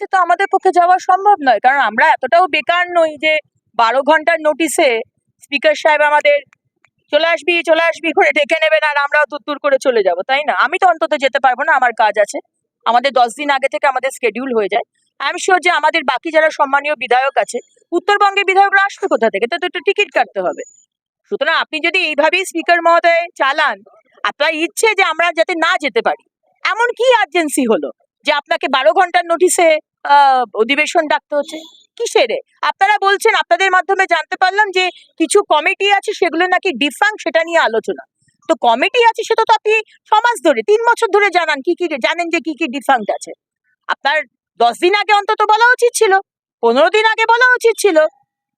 নোটিসে তো আমাদের পক্ষে যাওয়া সম্ভব নয়। কারণ আমরা এতটাও বেকার নই যে বারো ঘণ্টার নোটিসে স্পিকার সাহেব আমাদের, চলে আসবি চলে আসবি করে ডেকে নেবেন আর আমরাও তুত্তুর করে চলে যাব, তাই না? আমি তো অন্তত যেতে পারব না, আমার কাজ আছে। আমাদের দশ দিন আগে থেকে আমাদের স্কেডিউল হয়ে যায়। আই এম শিওর যে আমাদের বাকি যারা সম্মানীয় বিধায়ক আছে, উত্তরবঙ্গের বিধায়করা আসবে কোথা থেকে? তো একটু টিকিট কাটতে হবে। সুতরাং আপনি যদি এইভাবেই স্পিকার মহোদয় চালান, আপনার ইচ্ছে যে আমরা যাতে না যেতে পারি, এমন কি আর্জেন্সি হলো যে আপনাকে বারো ঘণ্টার নোটিসে অধিবেশন ডাকতে হচ্ছে। কিসেরে আপনারা বলছেন, আপনাদের মাধ্যমে জানতে পারলাম যে কিছু কমিটি আছে, সেগুলো নাকি ডিফাং সেটা নিয়ে আলোচনা। তো কমিটি আছে, সেটা তো আপনি সমাজ ধরে, তিন বছর ধরে জানান, কি কি জানেন যে কি কি ডিফাঙ্ক আছে। আপনার দশ দিন আগে অন্তত বলা উচিত ছিল, পনেরো দিন আগে বলা উচিত ছিল।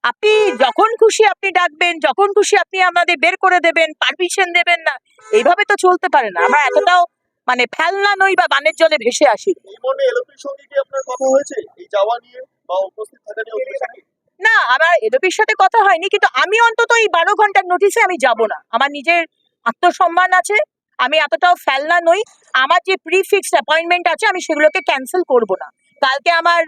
আপনি যখন খুশি আপনি ডাকবেন, যখন খুশি আপনি আমাদের বের করে দেবেন পারমিশন দেবেন না। এইভাবে তো চলতে পারে না। আমরা এতটাও মানে ফেলনা নই বা বানের জলে ভেসে আসি। এলপির? না আমার এডোপির সাথে কথা হয়নি কিন্তু আমি অন্তত এই বারো ঘণ্টার নোটিসে আমি যাব না। আমার নিজের আত্মসম্মান আছে আমি এতটাও ফেলনা নই। আমার যে প্রি ফিক্সড অ্যাপয়েন্টমেন্ট আছে আমি সেগুলোকে ক্যান্সেল করব না। কালকে আমার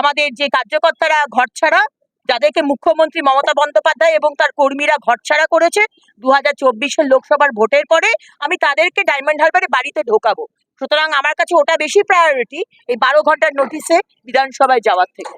আমাদের যে কার্যকর্তারা ঘর ছাড়া যাদেরকে মুখ্যমন্ত্রী মমতা বন্দ্যোপাধ্যায় এবং তার কর্মীরা ঘরছাড়া করেছে দু হাজার চব্বিশের লোকসভার ভোটের পরে আমি তাদেরকে ডায়মন্ড হারবারে বাড়িতে ঢোকাবো। সুতরাং আমার কাছে ওটা বেশি প্রায়োরিটি এই বারো ঘণ্টার নোটিশে বিধানসভায় যাওয়ার থেকে।